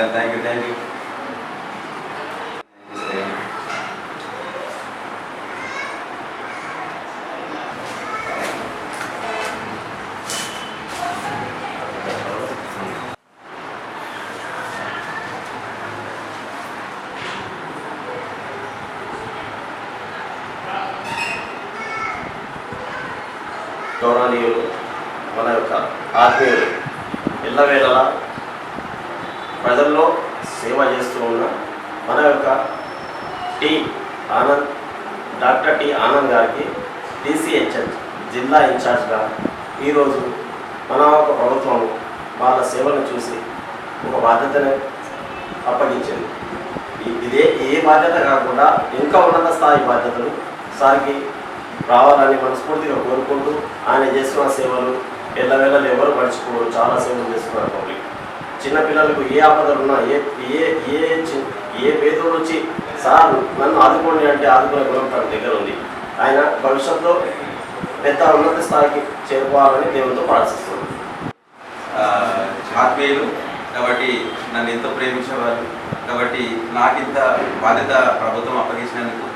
Sir thank you thank you గౌరవనీయులు మన యొక్క ఆత్మీయులు ఇళ్ళ వేళ ప్రజల్లో సేవ చేస్తూ ఉన్న మన యొక్క T Anand doctor T Anand గారికి డిసిహెచ్ఎస్ జిల్లా ఇన్ఛార్జ్గా ఈరోజు మన ఒక ప్రభుత్వం వాళ్ళ సేవను చూసి ఒక బాధ్యతను అప్పగించింది. ఇదే ఏ బాధ్యత కాకుండా ఇంకా ఉన్నత స్థాయి బాధ్యతలు సార్కి రావాలని మనస్ఫూర్తిగా కోరుకుంటూ ఆయన చేస్తున్న సేవలు ఎల్లవేళలు ఎవరు మర్చిపోరు. చాలా సేవలు చేస్తున్నారు పబ్లిక్. చిన్నపిల్లలకు ఏ ఆపదలు ఉన్నా ఏ ఏ ఏ ఏ పేదోడు వచ్చి సార్ నన్ను ఆదుకోండి అంటే ఆదుకునే గుణం తన దగ్గర ఉంది. ఆయన భవిష్యత్తులో పెద్ద ఉన్నత స్థాయికి చేరుకోవాలని దేవునితో ప్రార్థిస్తున్నాను ఆత్మీయులు కాబట్టి నన్ను ఎంతో ప్రేమించేవారు. కాబట్టి నాకింత బాధ్యత ప్రభుత్వం అప్పగించినందుకు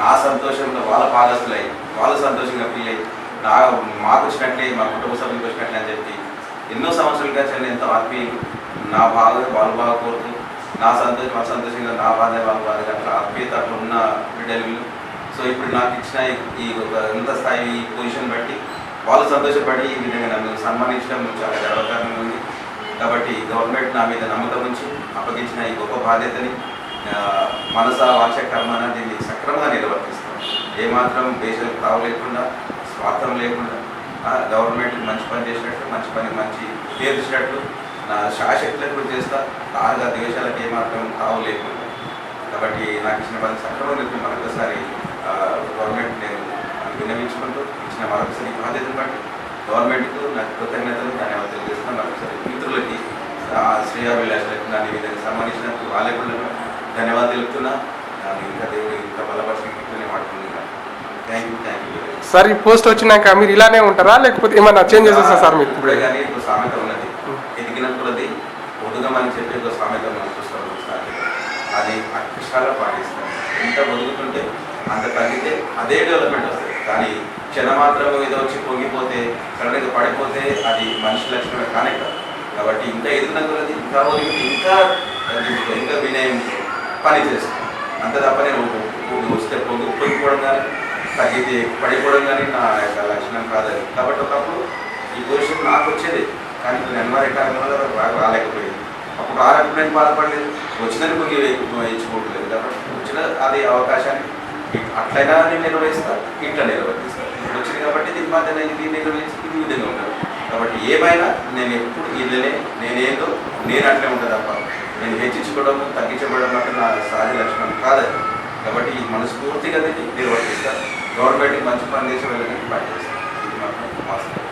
నా సంతోషంలో వాళ్ళ పాదస్తులై వాళ్ళు సంతోషంగా ఫీల్ అయ్యి నా మాకు వచ్చినట్లే మా కుటుంబ సభ్యులకు వచ్చినట్లే అని చెప్పి ఎన్నో సంవత్సరాలుగా నేను ఎంతో ఆత్మీయులు. నా బాధ వాళ్ళు బాగా కోరుతూ నా సంతోషం మా సంతోషంగా నా బాధ వాళ్ళ బాధ అట్లా ఆత్మీయత అట్లా ఉన్న బిడ్డలు. సో ఇప్పుడు నాకు ఇచ్చిన ఈ- ఒక ఉన్నత స్థాయి ఈ పొజిషన్ బట్టి వాళ్ళు సంతోషపడి ఈ విధంగా నన్ను సన్మానించడం చాలా గర్వకారణంగా ఉంది. కాబట్టి గవర్నమెంట్ నా మీద నమ్మకం ఉంచి అప్పగించిన ఈ గొప్ప బాధ్యతని మనస వాచ కర్మన దీన్ని సక్రమంగా నిర్వర్తిస్తాం ఏమాత్రం దేశాలకు తావు లేకుండా స్వార్థం లేకుండా గవర్నమెంట్కి మంచి పని చేసినట్టు మంచి పని మంచి పేరు తెచ్చినట్టు నా శాశక్తులకు చేస్తా. తాగా దేశాలకు ఏమాత్రం తావు లేకుండా కాబట్టి నాకు ఇచ్చిన పని సక్రమంగా మరొకసారి గవర్నమెంట్ నేను విన్నవించుకుంటూ ఇచ్చిన మరొకసారి బాధ్యతను బట్టి గవర్నమెంట్కు నాకు కృతజ్ఞతలు ధన్యవాదాలు తెలియజేస్తాను మరొకసారి మిత్రులకి ఆ, శ్రేయా విలాసులకు నన్ను విధంగా సన్మానించినందుకు వాళ్ళకు కూడా ధన్యవాదాలు తెలుపుతున్నా. ఇంకా సార్ ఈ పోస్ట్ వచ్చినాక మీరు ఇలానే ఉంటారా? లేకపోతే ఏమైనా చేంజెస్ వస్తా సార్ మీకు? ఇప్పుడే కానీ ఒక సామెత ఉన్నది. ఎదిగిన కొలది ఒదుగమని చెప్పి ఒక సామెత మనం చూస్తాం ఒకసారి. అది అక్షరాలు పాటిస్తాం. ఎంత ఒదుగుతుంటే అంత తగ్గితే అదే డెవలప్మెంట్ వస్తుంది. కానీ క్షణమాత్రం ఏదో వచ్చి పొంగిపోతే సడన్గా పడిపోతే అది మనిషి లక్షణమే కానే కాదు. కాబట్టి ఇంకా ఎదిగిన కొలది ఇంకా ఒదిగి ఇంకా ఇంకా వినయం పని చేస్తాం అంత తప్ప నేను వస్తే పొంగి పొంగిపోవడం కానీ ఇది పడిపోవడం కానీ నా యొక్క లక్షణం కాదని. కాబట్టి ఒకప్పుడు ఈ పొజిషన్ నాకు వచ్చేది. కానీ ఇప్పుడు ఎన్వైర్ కారణం వల్ల బాగా రాలేకపోయింది. అప్పుడు రానప్పుడు నేను బాధపడలేదు. వచ్చిందని కొంచెం ఇచ్చుకోవట్లేదు కాబట్టి వచ్చిన అది అవకాశాన్ని అట్లయినా నేను నిర్వహిస్తాను ఇట్లా నిర్వహిస్తాను వచ్చింది కాబట్టి దీని మధ్య నేను దీన్ని నిర్వహించి ఈ విధంగా ఉంటాను కాబట్టి ఏమైనా నేను ఎప్పుడు ఇళ్ళనే నేనేదో నేను అట్లే ఉంటుంది తప్ప నేను హెచ్చించుకోవడం తగ్గించబడడం అంటే నా సహజ లక్షణం కాదని. కాబట్టి ఈ మనస్ఫూర్తిగా దీన్ని నిర్వర్తిస్తారు గవర్నమెంట్ మంచి పని చేసే వెళ్ళడానికి పనిచేస్తారు ఇది మాత్రం వాస్తవం